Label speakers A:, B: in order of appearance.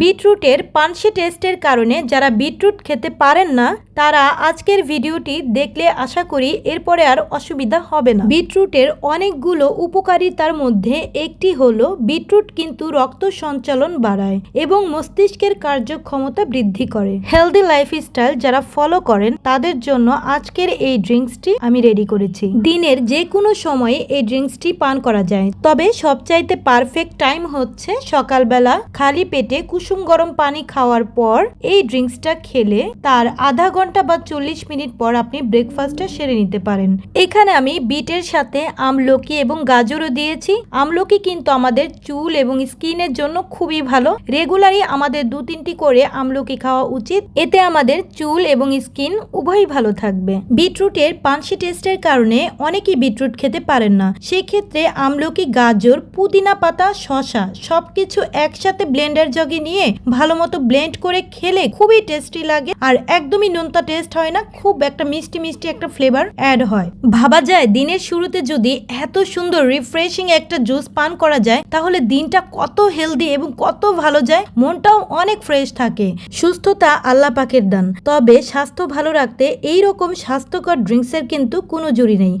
A: বিটরুটের পানসি টেস্টের কারণে যারা বিটরুট খেতে পারেন না, তারা আজকের ভিডিওটি দেখলে আশা করি এরপরে আর অসুবিধা হবে না। বিটরুটের অনেকগুলো উপকারিতার মধ্যে একটি হলো বিটরুট কিন্তু রক্ত সঞ্চালন বাড়ায় এবং মস্তিষ্কের কার্যক্ষমতা বৃদ্ধি করে। হেলদি লাইফস্টাইল যারা ফলো করেন, তাদের জন্য আজকের এই ড্রিঙ্কসটি আমি রেডি করেছি। দিনের যে কোনো সময়ে এই ড্রিঙ্কসটি পান করা যায়। তবে সবচাইতে পারফেক্ট টাইম হচ্ছে সকালবেলা খালি পেটে কুসুম গরম পানি খাওয়ার পর এই ড্রিঙ্কসটা খেলে তার আধা ঘণ্টা বা চল্লিশ মিনিট পর আপনি ব্রেকফাস্টটা সেরে নিতে পারেন। এখানে আমি বিটের সাথে আমলকি এবং গাজরও দিয়েছি। আমলকি কিন্তু আমাদের চুল এবং স্কিনের জন্য খুবই ভালো। রেগুলারই আমাদের দু তিনটি করে আমলকি খাওয়া উচিত। এতে আমাদের চুল এবং স্কিন উভয়ই ভালো থাকবে। বিটরুটের পানসি টেস্টের কারণে অনেকেই বিটরুট খেতে পারেন না। সেক্ষেত্রে আমলকি, গাজর, পুদিনা পাতা শশা সবকিছু একসাথে ব্লেন্ডার জগে নিয়ে ভালো মতো ব্লেন্ড করে খেলে খুবই টেস্টি লাগে আর একদমই নোনতা টেস্ট হয় না, খুব একটা মিষ্টি মিষ্টি একটা ফ্লেভার অ্যাড হয়। ভাবা যায় দিনের শুরুতে যদি এত সুন্দর রিফ্রেশিং একটা জুস পান করা যায়, তাহলে দিনটা কত হেলদি এবং কত ভালো যায় মনটাও অনেক ফ্রেশ থাকে। সুস্থতা আল্লাহ পাকের দান। তবে স্বাস্থ্য ভালো রাখতে এই রকম স্বাস্থ্যকর ড্রিঙ্কসের কিন্তু কোনো জুড়ি নেই।